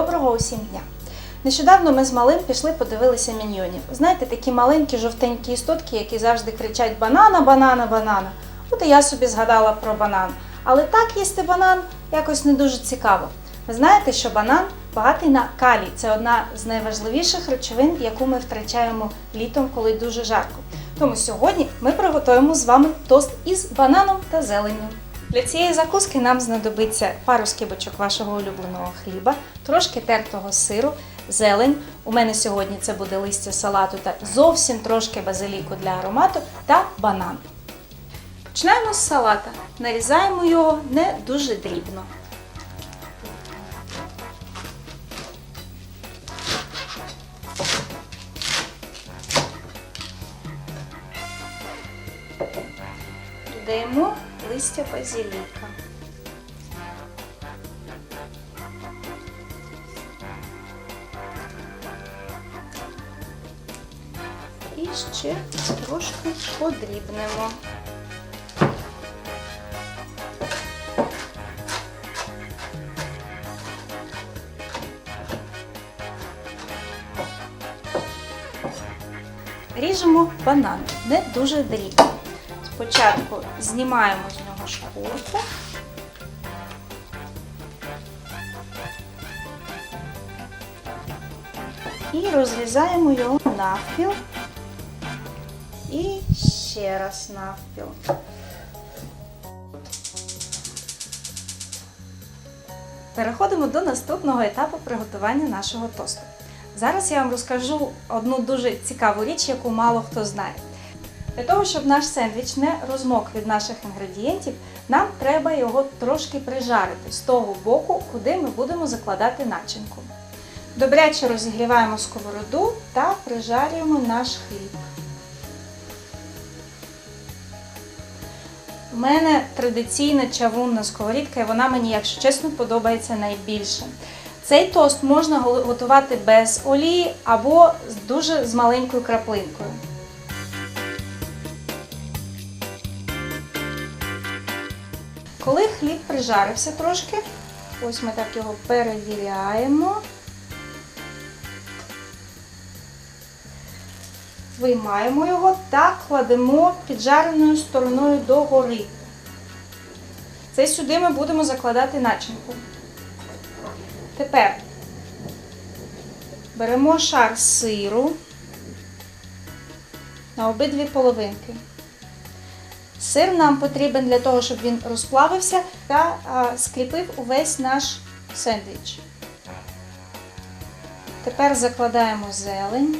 Доброго усім дня! Нещодавно ми з малим пішли подивилися міньйонів. Знаєте, такі маленькі жовтенькі істотки, які завжди кричать банана, банана, банана. От і я собі згадала про банан. Але так їсти банан якось не дуже цікаво. Ви знаєте, що банан багатий на калій. Це одна з найважливіших речовин, яку ми втрачаємо літом, коли дуже жарко. Тому сьогодні ми приготуємо з вами тост із бананом та зеленню. Для цієї закуски нам знадобиться пару скибочок вашого улюбленого хліба, трошки тертого сиру, зелень. У мене сьогодні це буде листя салату та зовсім трошки базиліку для аромату та банан. Починаємо з салата. Нарізаємо його не дуже дрібно. Додаємо листя базиліка. І ще трошки подрібнемо. Ріжемо банан не дуже дрібно. Спочатку знімаємо з. І розрізаємо його навпіл. І ще раз навпіл. Переходимо до наступного етапу приготування нашого тосту. Зараз я вам розкажу одну дуже цікаву річ, яку мало хто знає. Для того, щоб наш сендвіч не розмок від наших інгредієнтів, нам треба його трошки прижарити з того боку, куди ми будемо закладати начинку. Добряче розігріваємо сковороду та прижарюємо наш хліб. У мене традиційна чавунна сковорідка, і вона мені, якщо чесно, подобається найбільше. Цей тост можна готувати без олії або дуже з маленькою краплинкою. Коли хліб прижарився трошки, ось ми так його перевіряємо. Виймаємо його та кладемо піджареною стороною догори. Це сюди ми будемо закладати начинку. Тепер беремо шар сиру на обидві половинки. Сир нам потрібен для того, щоб він розплавився та скріпив увесь наш сендвіч. Тепер закладаємо зелень.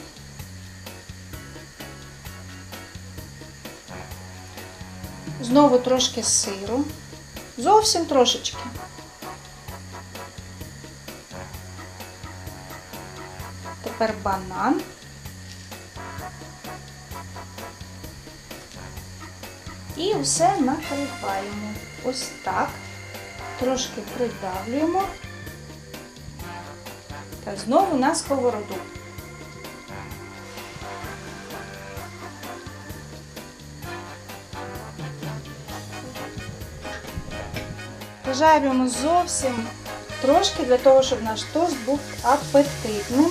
Знову трошки сиру. Зовсім трошечки. Тепер банан. І все накриваємо. Ось так. Трошки придавлюємо. Та знову на сковороду. Пожарюємо зовсім трошки для того, щоб наш тост був апетитним.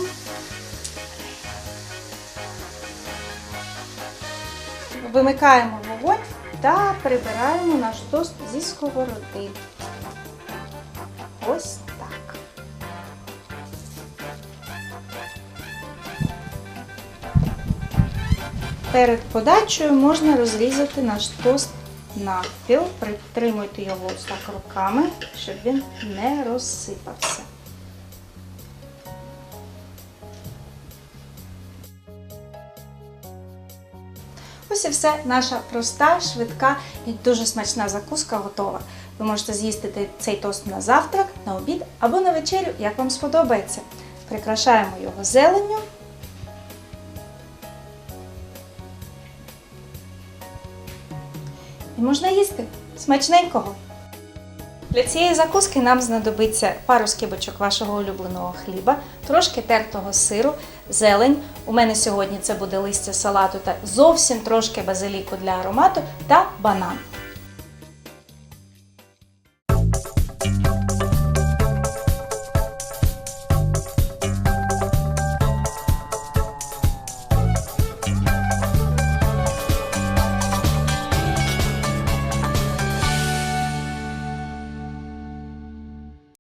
Вимикаємо вогонь та прибираємо наш тост зі сковороди. Ось так. Перед подачею можна розрізати наш тост навпіл. Притримуйте його ось так руками, щоб він не розсипався. Ось і все. Наша проста, швидка і дуже смачна закуска готова. Ви можете з'їсти цей тост на завтрак, на обід або на вечерю, як вам сподобається. Прикрашаємо його зеленню. І можна їсти смачненького. Для цієї закуски нам знадобиться пару скибочок вашого улюбленого хліба, трошки тертого сиру, зелень. У мене сьогодні це буде листя салату та зовсім трошки базиліку для аромату та банан.